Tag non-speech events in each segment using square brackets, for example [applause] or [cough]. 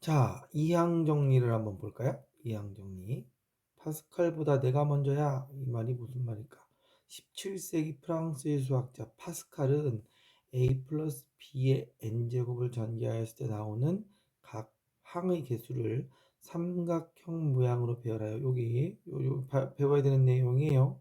자, 이항 정리를 한번 볼까요? 이항 정리. 파스칼보다 내가 먼저야. 이 말이 무슨 말일까? 17세기 프랑스의 수학자 파스칼은 a 플러스 b의 n제곱을 전개하였을 때 나오는 각 항의 개수를 삼각형 모양으로 배열하여 여기 배워야 되는 내용이에요.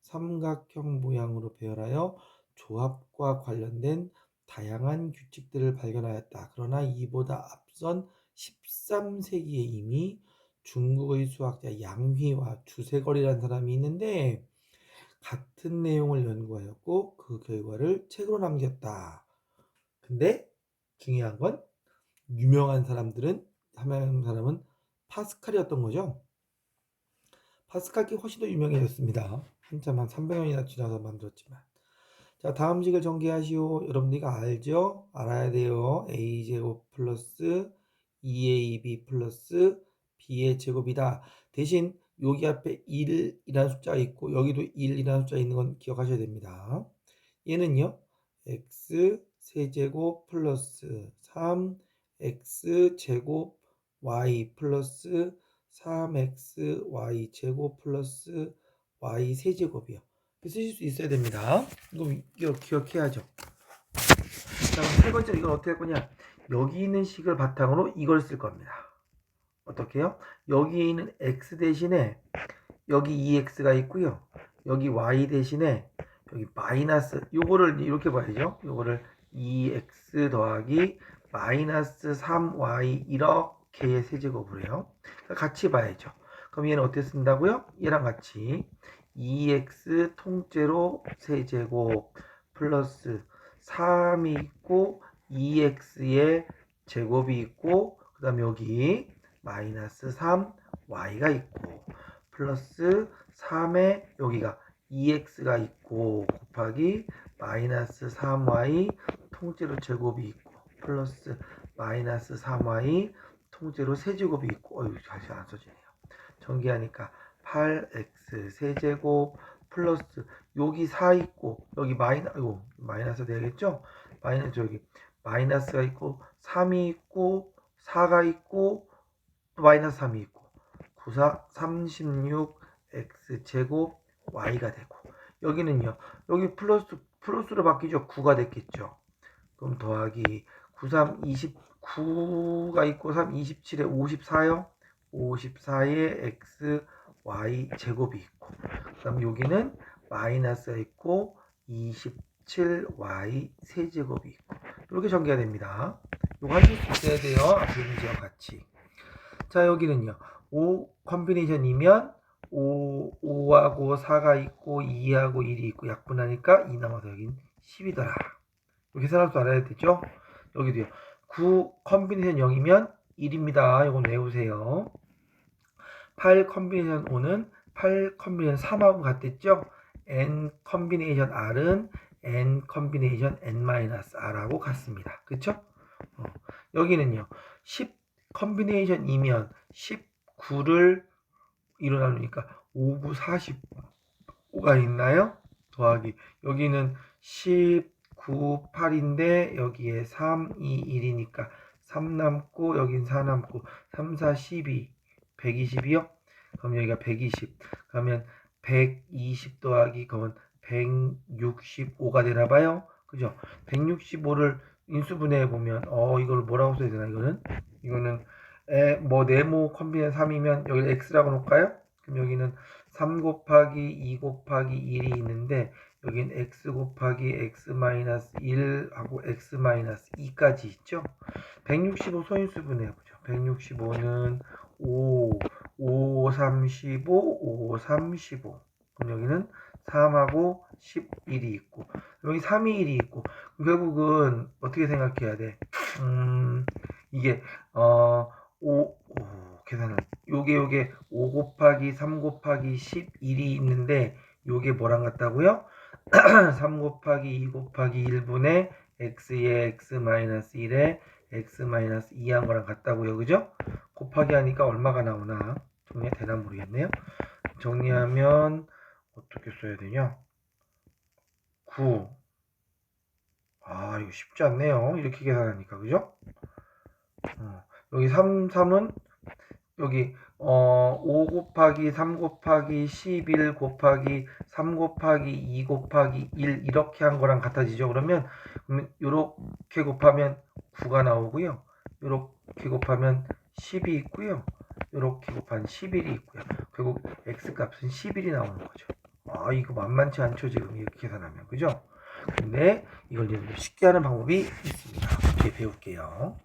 삼각형 모양으로 배열하여 조합과 관련된 다양한 규칙들을 발견하였다. 그러나 이보다 앞선 13세기에 이미 중국의 수학자 양휘와 주세걸이라는 사람이 있는데 같은 내용을 연구하였고 그 결과를 책으로 남겼다. 근데 중요한 건 유명한 사람들은 한 사람은 파스칼이었던 거죠. 파스칼이 훨씬 더 유명해졌습니다. 한참 한 300년이나 지나서 만들었지만. 자, 다음 식을 전개하시오. 여러분들 이거 알죠? 알아야 돼요. a제곱 플러스 2ab 플러스 b의 제곱이다. 대신 여기 앞에 1이라는 숫자가 있고 여기도 1이라는 숫자가 있는 건 기억하셔야 됩니다. 얘는요. x 세제곱 플러스 3x 제곱 y 플러스 3xy 제곱 플러스 y 세제곱이요. 쓰실 수 있어야 됩니다. 이거 기억, 기억해야죠. 자, 그럼 세 번째 이걸 어떻게 할 거냐? 여기 있는 식을 바탕으로 이걸 쓸 겁니다. 어떻게 해요? 여기 있는 x 대신에 여기 2x가 있고요. 여기 y 대신에 여기 마이너스 요거를 이렇게 봐야죠. 요거를 2x 더하기 마이너스 3y 이렇게의 세제곱을 해요. 그러니까 같이 봐야죠. 그럼 얘는 어떻게 쓴다고요? 얘랑 같이 2x 통째로 세제곱 플러스 3이 있고 2x의 제곱이 있고 그 다음에 여기 마이너스 3y가 있고 플러스 3에 여기가 2x가 있고 곱하기 마이너스 3y 통째로 제곱이 있고 플러스 마이너스 3y 통째로 세제곱이 있고 어휴 다시 안 써지네요. 전개하니까 8x 세제곱 플러스 여기 4 있고 여기 마이너 이거 마이너스 되겠죠? 마이너스 여기 마이너스가 있고 3이 있고 4가 있고 또 마이너스 3이 있고 94 36 x 제곱 y가 되고 여기는요. 여기 플러스 플러스로 바뀌죠. 9가 됐겠죠. 그럼 더하기 93 29가 있고 3 27에 54요. 54에 x y 제곱이 있고 그 다음 여기는 마이너스가 있고 27y 세제곱이 있고 이렇게 전개가 됩니다. 이거 하실 수 있어야 돼요. 앞에 문제와 같이. 자 여기는요. 5 컴비네이션이면 5, 5하고 4가 있고 2하고 1이 있고 약분하니까 2 남아서 여긴 10이더라. 이렇게 계산할 줄 알아야 되죠? 여기도요. 9 컴비네이션 0이면 1입니다. 이거 외우세요. 8 컴비네이션 5는 8 컴비네이션 3하고 같았죠? n 컴비네이션 r은 n 컴비네이션 n-r하고 같습니다. 그쵸? 어, 여기는요. 10 컴비네이션이면 19를 1로 나누니까 5, 9, 45가 있나요? 더하기 여기는 19, 8인데 여기에 3, 2, 1이니까 3 남고 여긴 4 남고 3, 4, 12 120이요? 그럼 여기가 120 그러면 120 더하기 그러면 165가 되나 봐요. 그죠? 165를 인수분해해 보면 어 이걸 뭐라고 써야 되나 이거는 이거는 에, 뭐 네모 컴비네 3이면 여기 x라고 놓을까요? 그럼 여기는 3 곱하기 2 곱하기 1이 있는데 여긴 x 곱하기 x 마이너스 1하고 x 마이너스 2까지 있죠. 165 소인수분해 해 보죠. 165는 5, 5, 35, 5, 35. 그럼 여기는 3하고 11이 있고 여기 3이 1이 있고 결국은 어떻게 생각해야 돼? 음, 이게 어 5, 오, 계산을 요게 요게 5 곱하기 3 곱하기 11이 있는데 요게 뭐랑 같다고요? [clears throat] 3 곱하기 2 곱하기 1분의 x의 x 마이너스 1에 x 마이너스 2 한 거랑 같다고요. 그죠? 곱하기 하니까 얼마가 나오나? 정리 되나 모르겠네요. 정리하면 어떻게 써야 되냐? 9. 아, 이거 쉽지 않네요. 이렇게 계산하니까, 그죠? 어, 여기 3, 3은 여기 어, 5 곱하기 3 곱하기 11 곱하기 3 곱하기 2 곱하기 1 이렇게 한 거랑 같아지죠. 그러면 이렇게 곱하면 9가 나오고요. 이렇게 곱하면 10이 있고요. 이렇게 곱한 11이 있고요. 결국 x 값은 11이 나오는 거죠. 아 이거 만만치 않죠 지금 이렇게 계산하면 그죠? 근데 이걸 좀 쉽게 하는 방법이 있습니다. 이렇게 배울게요.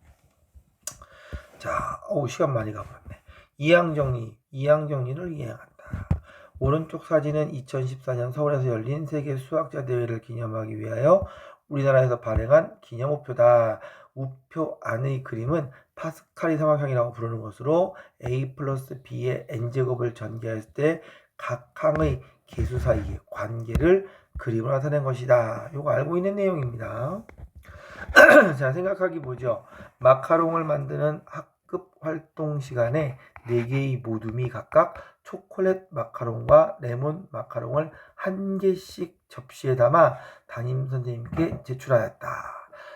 자, 오 시간 많이 가버렸네. 이항 정리, 이항 정리를 이해한다. 오른쪽 사진은 2014년 서울에서 열린 세계 수학자 대회를 기념하기 위하여 우리나라에서 발행한 기념 우표다. 우표 안의 그림은 파스칼이 삼각형이라고 부르는 것으로 a 플러스 b의 n제곱을 전개했을 때 각 항의 개수 사이의 관계를 그림으로 나타낸 것이다. 이거 알고 있는 내용입니다. [clears throat] 자, 생각하기 보죠. 마카롱을 만드는 학급 활동 시간에 4개의 모둠이 각각 초콜릿 마카롱과 레몬 마카롱을 한 개씩 접시에 담아 담임 선생님께 제출하였다.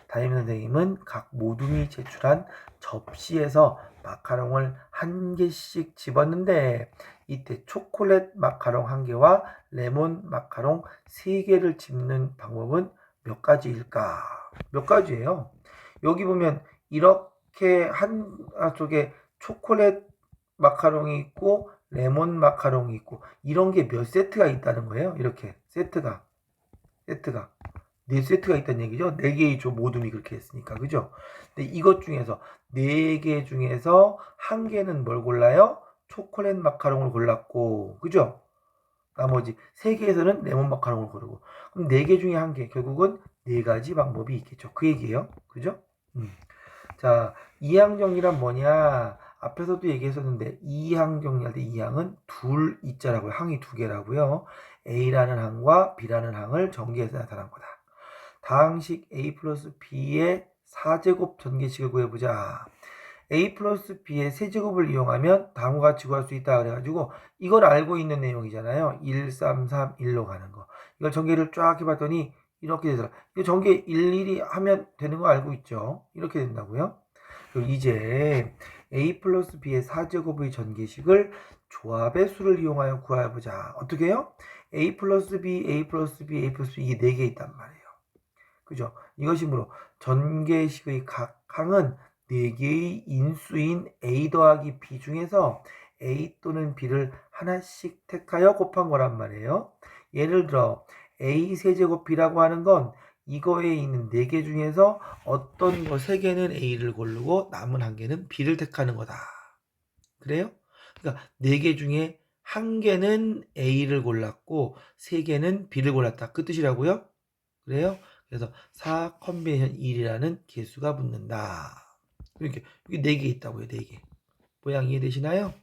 담임 선생님은 각 모둠이 제출한 접시에서 마카롱을 한 개씩 집었는데 이때 초콜릿 마카롱 한 개와 레몬 마카롱 세 개를 집는 방법은 몇 가지일까? 몇 가지예요. 여기 보면 이렇게 한 쪽에 초콜릿 마카롱이 있고 레몬 마카롱이 있고 이런 게 몇 세트가 있다는 거예요. 이렇게 세트가 세트가 네 세트가 있다는 얘기죠. 네 개의 조 모둠이 그렇게 했으니까 그죠? 근데 이것 중에서 네 개 중에서 한 개는 뭘 골라요? 초콜릿 마카롱을 골랐고 그죠? 나머지 세 개에서는 레몬 마카롱을 고르고 그럼 네 개 중에 한 개 결국은 네 가지 방법이 있겠죠. 그 얘기예요. 그죠? 음. 자, 이항 정리란 뭐냐? 앞에서도 얘기했었는데 이항 정리할 때 이항은 둘 있자라고요. 항이 두 개라고요. A라는 항과 B라는 항을 전개해서 나타난 거다. 다항식 A 플러스 B의 4제곱 전개식을 구해보자. A 플러스 B의 세제곱을 이용하면 다음과 같이 구할 수 있다 그래가지고 이걸 알고 있는 내용이잖아요. 1, 3, 3, 1로 가는 거. 이걸 전개를 쫙 해봤더니 이렇게 되더라. 이거 전개 일일이 하면 되는 거 알고 있죠? 이렇게 된다고요. 그럼 이제 A 플러스 B의 4제곱의 전개식을 조합의 수를 이용하여 구해보자. 어떻게 해요? A 플러스 B, A 플러스 B, A 플러스 B 이게 4개 있단 말이에요. 그죠? 이것이 뭐로 전개식의 각 항은 4개의 인수인 A 더하기 B 중에서 A 또는 B를 하나씩 택하여 곱한 거란 말이에요. 예를 들어 A 세제곱 B라고 하는 건 이거에 있는 4개 중에서 어떤 거 3개는 A를 고르고 남은 한 개는 B를 택하는 거다. 그래요? 그러니까 4개 중에 한 개는 A를 골랐고 3개는 B를 골랐다. 그 뜻이라고요? 그래요? 그래서 4 컨비네이션 1이라는 개수가 붙는다. 이렇게 여기 4개 있다고요. 4개. 모양 이해되시나요?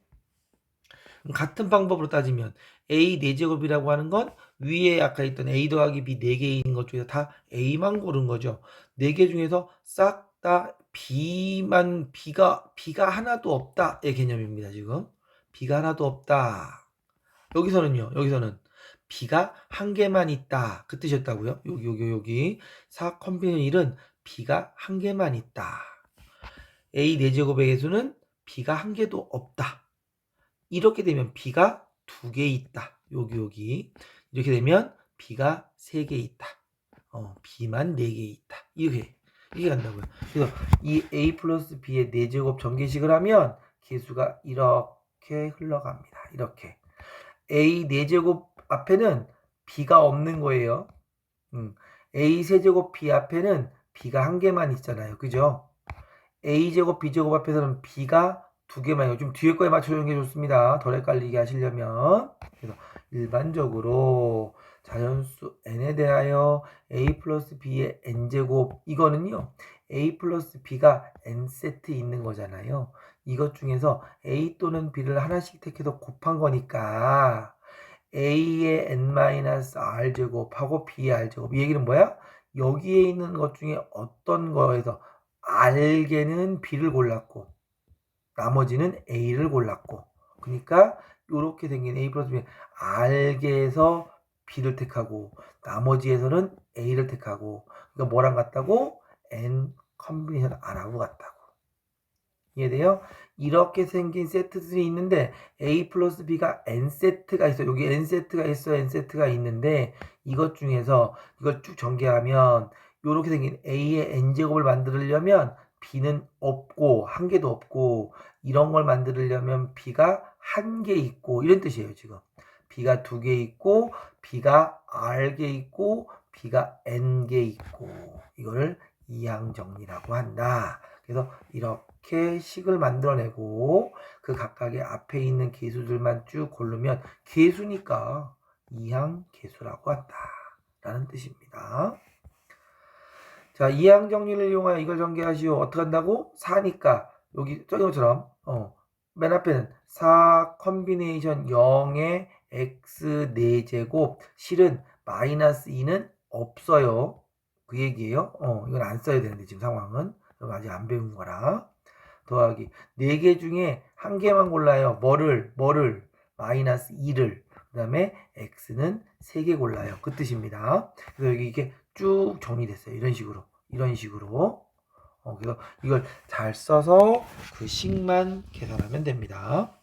같은 방법으로 따지면 A 4제곱이라고 하는 건 위에 아까 있던 A 더하기 B 4개 있는 것 중에서 다 A만 고른 거죠. 4개 중에서 싹 다 B만 B가 B가 하나도 없다의 개념입니다. 지금 B가 하나도 없다. 여기서는요. 여기서는 B가 한 개만 있다. 그 뜻이었다고요. 여기 여기 여기 4 컨비네이션 1은 B가 한 개만 있다. A 4제곱의 개수는 B가 한 개도 없다. 이렇게 되면 B가 두 개 있다. 여기 여기 이렇게 되면 B가 세 개 있다. 어, B만 네 개 있다. 이렇게 이렇게 간다고요. 그래서 이 A 플러스 B의 4제곱 전개식을 하면 개수가 이렇게 흘러갑니다. 이렇게 A 4제곱 앞에는 B가 없는 거예요. 음, A 세제곱 B 앞에는 B가 한 개만 있잖아요. 그죠? A제곱 B제곱 앞에서는 B가 두 개만요. 좀 뒤에 거에 맞춰주는 게 좋습니다. 덜 헷갈리게 하시려면. 그래서 일반적으로 자연수 n에 대하여 a 플러스 b의 n제곱 이거는요. a 플러스 b가 n세트 있는 거잖아요. 이것 중에서 a 또는 b를 하나씩 택해서 곱한 거니까 a의 n-r제곱하고 b의 r제곱 이 얘기는 뭐야? 여기에 있는 것 중에 어떤 거에서 r개는 b를 골랐고 나머지는 a를 골랐고 그러니까 이렇게 생긴 a 플러스 b r개에서 b를 택하고 나머지에서는 a를 택하고 그러니까 뭐랑 같다고 n 컨비네이션 r하고 같다고 이해돼요? 이렇게 생긴 세트들이 있는데 A 플러스 B가 N 세트가 있어. 여기 N 세트가 있어. N 세트가 있는데 이것 중에서 이걸 쭉 전개하면 이렇게 생긴 A의 N제곱을 만들려면 B는 없고 한 개도 없고 이런 걸 만들려면 B가 한 개 있고 이런 뜻이에요 지금. B가 두 개 있고 B가 R 개 있고 B가 N 개 있고. 이거를 이항정리라고 한다. 그래서 이렇게 식을 만들어내고 그 각각의 앞에 있는 개수들만 쭉 고르면 개수니까 이항 개수라고 한다 라는 뜻입니다 자, 이항 정리를 이용하여 이걸 전개하시오. 어떻게 한다고? 4니까 여기 저기 것처럼 어, 맨 앞에는 4 컨비네이션 0의 x 4제곱 실은 마이너스 2는 없어요. 그 얘기예요. 어, 이건 안 써야 되는데 지금 상황은 그럼 아직 안 배운 거라. 더하기 4개 중에 한 개만 골라요. 뭐를 뭐를 마이너스 2를 그 다음에 x는 3개 골라요. 그 뜻입니다. 그래서 여기 이게 쭉 정리됐어요. 이런 식으로. 이런 식으로. 어, 그래서 이걸 잘 써서 그 식만 계산하면 됩니다.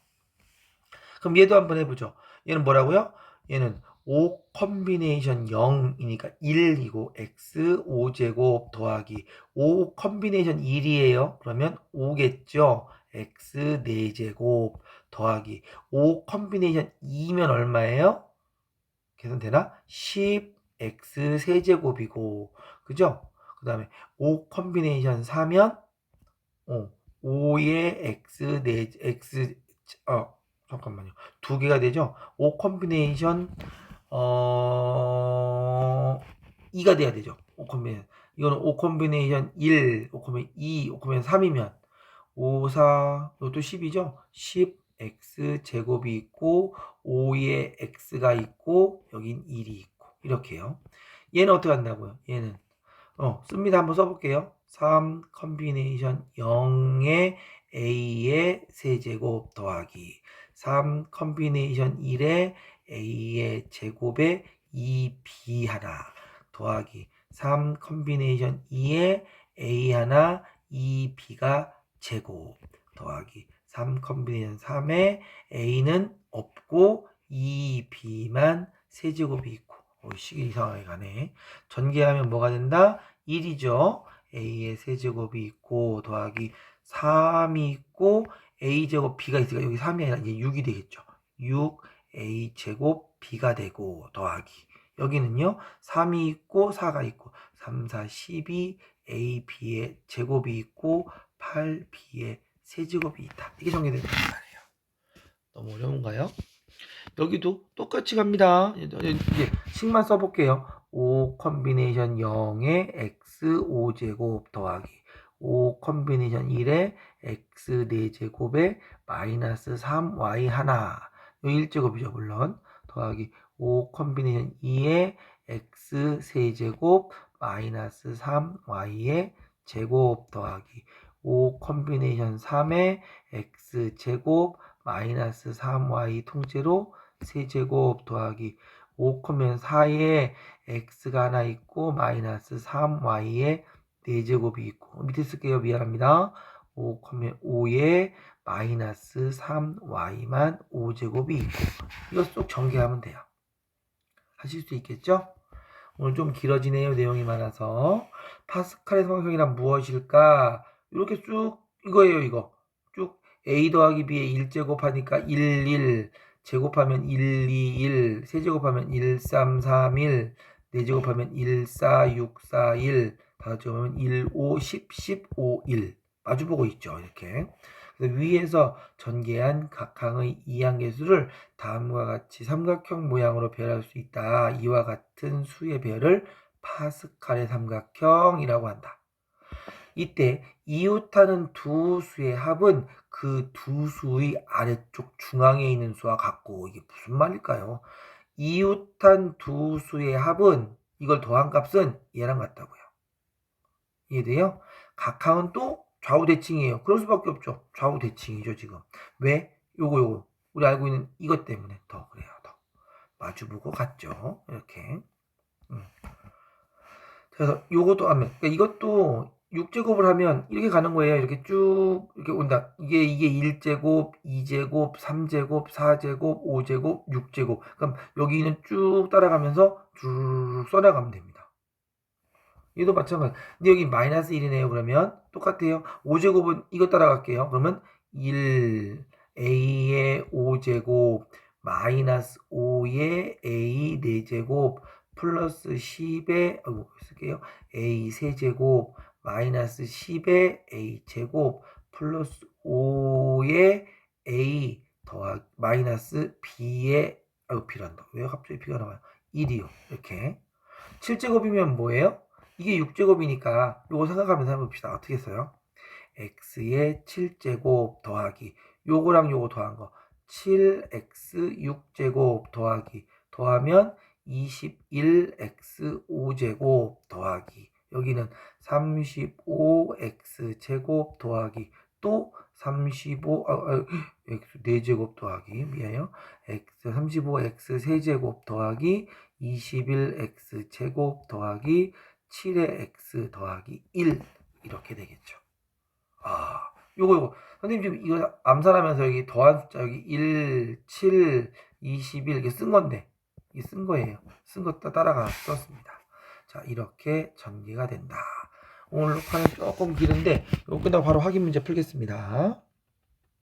그럼 얘도 한번 해보죠. 얘는 뭐라고요? 얘는 5 컨비네이션 0이니까 1이고 x 5제곱 더하기 5 컨비네이션 1이에요. 그러면 5겠죠. x 4제곱 더하기 5 컨비네이션 2면 얼마예요? 계산되나? 10 x 세제곱이고 그죠? 그 다음에 5 컨비네이션 4면 어, 5의 x 4 x 어 잠깐만요. 두 개가 되죠? 5 컨비네이션 어 2가 돼야 되죠? 5 컨비네이션 이거는 5 컨비네이션 1 5 컨비네이션 2 5 컨비네이션 3이면 5 4 이것도 10이죠? 10 x 제곱이 있고 5의 x가 있고 여긴 1이 있고 이렇게요. 얘는 어떻게 한다고요? 얘는 어, 씁니다. 한번 써볼게요. 3 컨비네이션 0의 a의 세제곱 더하기 3 컨비네이션 1의 a의 제곱에 2b 하나 더하기 3 컨비네이션 2의 a 하나 2b가 제곱 더하기 3 컨비네이션 3에 a는 없고 2b만 세제곱이 있고 어, 식이 이상하게 가네. 전개하면 뭐가 된다? 1이죠. a의 세제곱이 있고 더하기 3이 있고 a제곱 b가 있으니까 여기 3이 아니라 이제 6이 되겠죠. 6 a제곱 b가 되고 더하기 여기는요 3이 있고 4가 있고 3, 4, 12 a, b의 제곱이 있고 8 b의 세제곱이 있다. 이게 전개된단 말이에요. 너무 어려운가요? 여기도 똑같이 갑니다. 이제 식만 써볼게요. 5 컨비네이션 0에 x 5제곱 더하기 5 컨비네이션 1에 x 4제곱에 마이너스 3y 하나 요 1제곱이죠 물론 더하기 5 컨비네이션 2에 x 세제곱 마이너스 3y의 제곱 더하기 5 컨비네이션 3에 x 제곱 마이너스 3y 통째로 세제곱 더하기 5 컴면 4에 x가 하나 있고 마이너스 3y에 4제곱이 있고 밑에 쓸게요. 미안합니다. 5 컴면 5에 마이너스 3y만 5제곱이 있고 이거 쏙 전개하면 돼요. 하실 수 있겠죠? 오늘 좀 길어지네요 내용이 많아서. 파스칼의 성형이란 무엇일까? 이렇게 쭉 이거예요 이거. 쭉 a 더하기 b의 1제곱 하니까 1, 1 제곱하면 1, 2, 1 세제곱하면 1, 3, 3, 1 4제곱하면 1, 4, 6, 4, 1 다섯제곱하면 1, 5, 10, 10, 5, 1 마주보고 있죠 이렇게 위에서 전개한 각 항의 이항계수를 다음과 같이 삼각형 모양으로 배열할 수 있다. 이와 같은 수의 배열을 파스칼의 삼각형이라고 한다. 이때 이웃하는 두 수의 합은 그 두 수의 아래쪽 중앙에 있는 수와 같고 이게 무슨 말일까요? 이웃한 두 수의 합은 이걸 더한 값은 얘랑 같다고요. 이해돼요? 각항은 또 좌우 대칭이에요. 그럴 수밖에 없죠. 좌우 대칭이죠, 지금. 왜? 요거 요거 우리 알고 있는 이것 때문에 더 그래요. 더 마주보고 같죠. 이렇게. 음. 그래서 요것도 하면 그러니까 이것도 6제곱을 하면 이렇게 가는 거예요. 이렇게 쭉 이렇게 온다. 이게 이게 1제곱, 2제곱, 3제곱, 4제곱, 5제곱, 6제곱. 그럼 여기는 쭉 따라가면서 쭉 써나가면 됩니다. 얘도 마찬가지. 근데 여기 마이너스 1이네요. 그러면 똑같아요. 5제곱은 이거 따라갈게요. 그러면 1 a의 5제곱 마이너스 5의 a 4제곱 플러스 10의 아이고 쓸게요. a 세제곱 마이너스 10의 a 제곱 플러스 5의 a 더하기 마이너스 b의 아이고 b란다. 왜 갑자기 b가 나와요? 1이요. 이렇게 7제곱이면 뭐예요? 이게 6제곱이니까 요거 생각하면서 해봅시다. 어떻게 써요? x의 7제곱 더하기 요거랑 요거 더한 거 7x 6제곱 더하기 더하면 21x 5제곱 더하기 여기는 35x 제곱 더하기 또 35, 아, 아, x 4제곱 더하기 미안해요. x 35x 세제곱 더하기 21x 제곱 더하기 7의 x 더하기 1 이렇게 되겠죠. 아, 요거 요거 선생님 지금 이거 암산하면서 여기 더한 숫자 여기 1, 7, 21 이렇게 쓴 건데 이게 쓴 거예요. 쓴 거 따라가 썼습니다. 자 이렇게 전개가 된다. 오늘 녹화는 조금 길은데 이거 끝나고 바로 확인 문제 풀겠습니다.